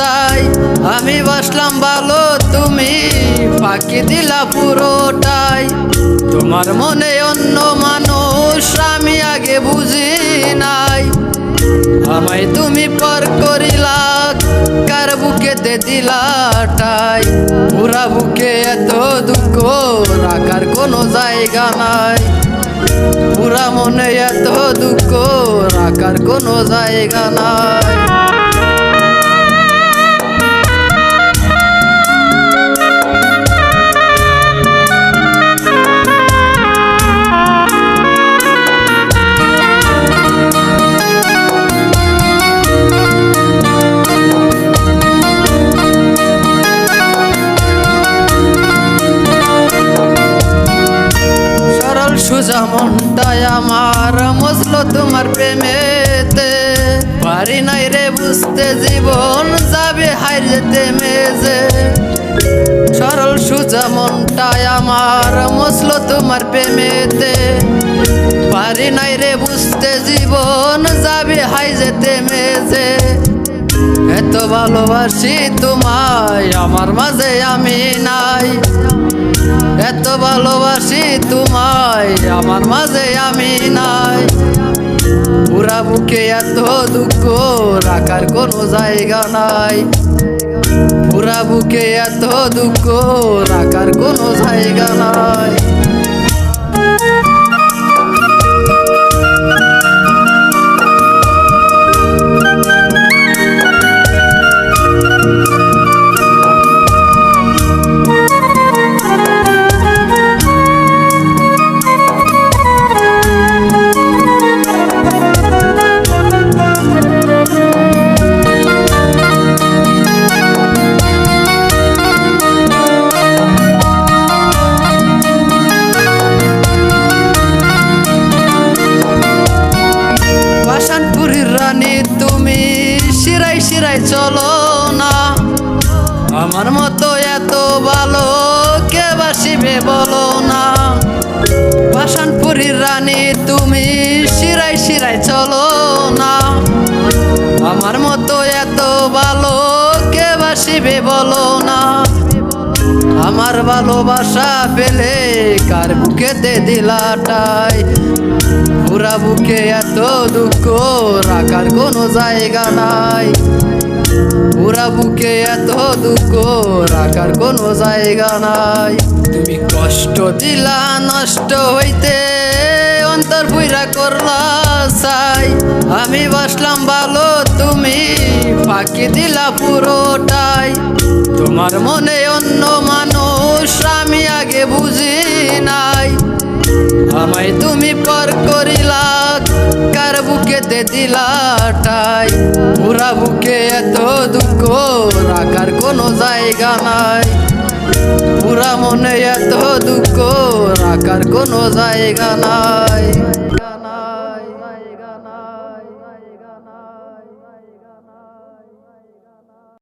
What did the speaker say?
চাই। আমি বসলাম ভালো, তুমি ফাঁকি দিলা পুরোটাই। তোমার মনে অন্য মানুষ, আমি আগে বুঝি নাই। আমায় তুমি পর করিলা, কার বুকেতে দিলাটাই পুরা বুকে এত দুঃখ, রাখার কোনো জায়গা নাই। পুরা মনে এত দুঃখ, রাখার কোনো জায়গা নাই। সরল সুজা মনটাই আমার, মজলো তোমার প্রেমেতে। পারি নাই রে বুঝতে জীবন যাবে হাই যেতে মেজে। সরল সুজা মনটাই আমার, মজলো তোমার প্রেমেতে। পারি নাই রে বুঝতে জীবন যাবে হাই যেতে মেজে। এত ভালোবাসি তোমায়, আমার মাঝে আমি নাই। এত ভালোবাসি তোমায়, আমার মাঝে আমি নাই। পুরা বুকে এত দুঃখ, রাখার কোনো জায়গা নাই। পুরা বুকে এত দুঃখ, রাখার কোনো জায়গা নাই। আমার মতো এত ভালো কে বাসিবে বলো না। বাসানপুরীর রানী, তুমি শিরাই শিরাই চলো না। আমার মতো এত ভালো কে বাসিবে বলো না। আমার ভালোবাসা পেলে কার বুকে বুকেতে দিলাটাই পুরা বুকে এত দুঃখ, রাখার কোনো জায়গা নাই। পুরা বুকে এত দুঃখ, রাখার কোনো জায়গা নাই। তুমি কষ্ট দিলা, নষ্ট হইতে অন্তর পুইরা করলা চাই আমি বাসলাম ভালো, তুমি ফাঁকি দিলা পুরোটাই। তোমার মনে অন্য মানুষ, আমি আগে বুঝি নাই। আমায় তুমি পর করিলা, কার বুকেতে দিলাটাই পুরা বুকে এত দুঃখ, রাখার কোনো জায়গা নাই। পুরা মনে এত দুঃখ, রাখার কোনো জায়গা নাই।